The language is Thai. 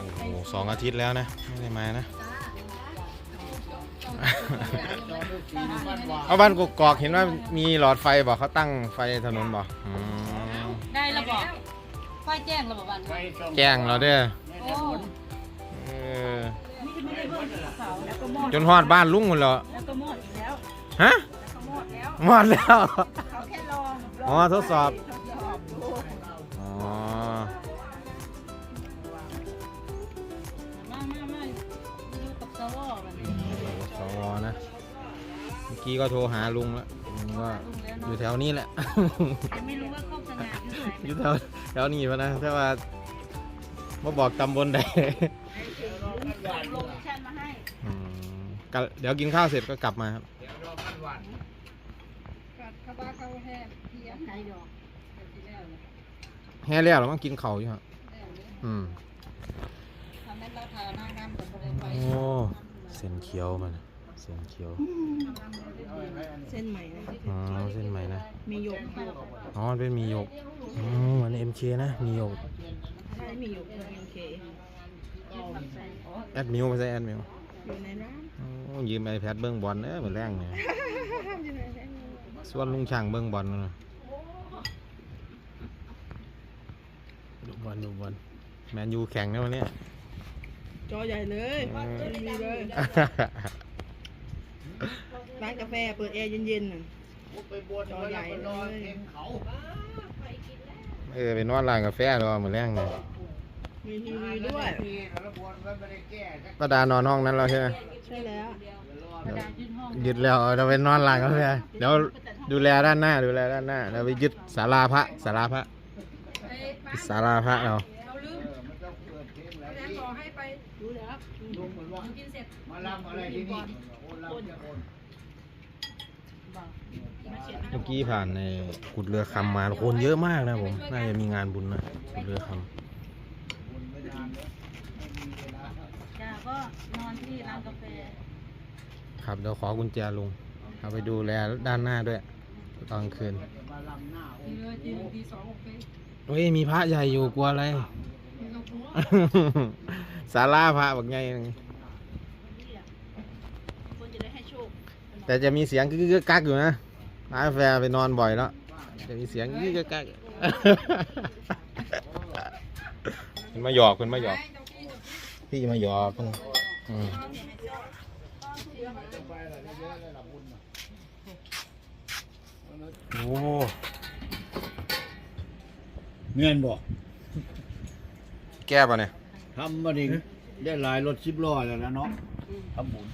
โอ้โหสองอาทิตย์แล้วนะ ไม่ได้มานะ เอาบ้านกกอกเห็นว่ามีหลอดไฟบอกเขาตั้งไฟถนนบอกอืมได้ระบอกไฟแจ้งระบอกวันไปส่งแจ้งเราเด้อโอ้เออนี่จะไม่ได้เพิ่มเสาแล้วก็หมดจนฮอดบ้านลุงหมดแล้วแล้วก็หมดอีกแล้วฮะแล้วก็หมดแล้วหมดแล้ว เขาแค่ลองอ๋อทดสอบ กี้ก็โทรหาลุงแล้วลุงก็อยู่แถวนี้แหละจะไม่รู้ว่าครอบสง่าอยู่ไหนอยู่แถวแถวนี้พะนะถ้าว่ามาบอกตำบลใดส่งโลเคชั่นมาให้อืมก็เดี๋ยวกินข้าวเสร็จก็กลับมาครับ เดี๋ยวรอพันวันกัดเขาบ้าเขาแห้เพี้ยไหนดอกเดี๋ยวที่แล้วเนี่ยแห่แล้วเราต้องกินเข่าวอยู่ครับแล้วเนี่ยอืม ทำให้เราทาหน้าดำกับอะไรไปโอ้ เส้นเขียวมัน เส้นเขียวเส้นใหม่นะอ๋อเส้นใหม่นะมีหยกหยกอ๋อมันเป็นหมีหยกอ๋อเหมือนเอ็มเคนะหมีหยกใช่มีหยกเป็นโอเคแอดมิวไม่ใช่แอดมิวอยู่ในร้านอ๋อยืมไอแพดเบิ้งบอลเอ้ยเหมือนแรงเนี่ยส่วนลุงช่างเบิ้งบอลนะดูบอลดูบอลแมนยูแข่งนะวันเนี้ยจอใหญ่เลยอืมมีเลย ร้านกาแฟเปิดแอร์เย็นๆน่ะ ไปบวชไว้แล้วก็นอนเห็นเขาเออเป็นนอนร้านกาแฟรอเหมือนแรงเลยมีทีวีด้วยมีแล้วบวชไว้ไม่ได้แก้สักป้าดานอนห้องนั้นแล้วใช่ไหมใช่แล้วเดี๋ยวยึดแล้วเราไปนอนร้านกาแฟเดี๋ยวดูแลด้านหน้าดูแลด้านหน้าเราไปยึดศาลาพระศาลาพระศาลาพระเราเราลืมเออมันต้องเปิดเทปแล้วแล้วที่ขอให้ไปดูแล้วลุงเหมือนว่ากินเสร็จมาลำอะไรที่นี่โอนลำจะโอน เมื่อกี้ผ่านในกุดเรือคำมาคนเยอะมากนะผม น่าจะมีงานบุญนะกุดเรือคโอนไม่นาจ้าก็นอนที่ร้านกาแฟครับเดี๋ยวขอกุญแจลุงเอาไปดูแลด้านหน้าด้วยตอนคืนเฮ้ยมีพระใหญ่อยู่กลัวอะไรมีกระปุกศาลาพระบักใหญ่นึง คนจะได้ให้โชค แต่จะมีเสียงกึกกกักอยู่นะร้านกาแฟไปนอนบ่อยแล้วจะมีเสียงกึกกกักเป็นมาหยอกเป็นมาหยอกพี่มาหยอกคนอืมโอ้เมียนบอกแก้ป่ะเนี่ยทำมาดิได้หลายรถชิบล้อแล้วนะเนาะทำบุญ